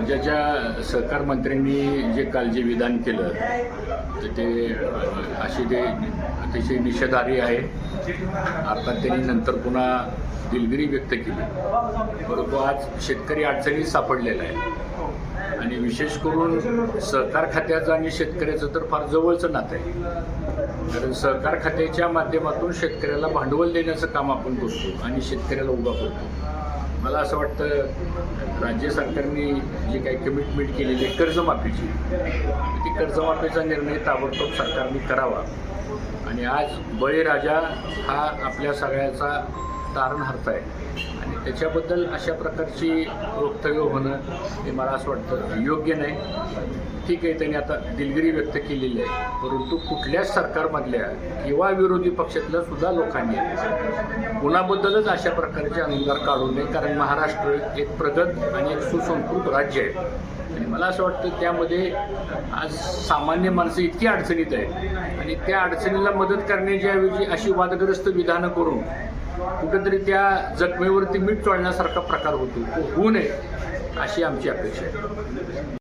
राज्याच्या सहकार मंत्र्यांनी जे काल जे विधान केलं तर ते असे ते अतिशय निषेधार्ह आहे. अर्थात त्यांनी नंतर पुन्हा दिलगिरी व्यक्त केली. परंतु आज शेतकरी अडचणीत सापडलेला आहे. आणि विशेष करून सहकार खात्याचं आणि शेतकऱ्याचं तर फार जवळचं नातं आहे. कारण सहकार खात्याच्या माध्यमातून शेतकऱ्याला भांडवल देण्याचं काम आपण करतो आणि शेतकऱ्याला उभा करतो. मला असं वाटतं राज्य सरकारने जी काही कमिटमेंट केलेली आहे कर्जमाफीची ती कर्जमाफीचा निर्णय ताबडतोब सरकारने करावा. आणि आज बळीराजा हा आपल्या सगळ्याचा तारणहार्थ आहे आणि त्याच्याबद्दल अशा प्रकारची वक्तव्य होणं हे मला असं वाटतं योग्य नाही. ठीक आहे त्यांनी आता दिलगिरी व्यक्त केलेली आहे. परंतु कुठल्याच सरकारमधल्या किंवा विरोधी पक्षातल्या सुद्धा लोकांनी कुणाबद्दलच अशा प्रकारचे अंगीकार काढू नये कारण महाराष्ट्र एक प्रगत आणि एक सुसंस्कृत राज्य आहे. आणि मला असं वाटतं त्यामध्ये आज सामान्य माणसं इतकी अडचणीत आहे आणि त्या अडचणीला मदत करण्याच्या ऐवजी अशी वादग्रस्त विधानं करून कुठेतरी त्या जखमेवरती मीठ चोळण्यासारखा प्रकार होतो. तो होऊ नये अशी आमची अपेक्षा आहे.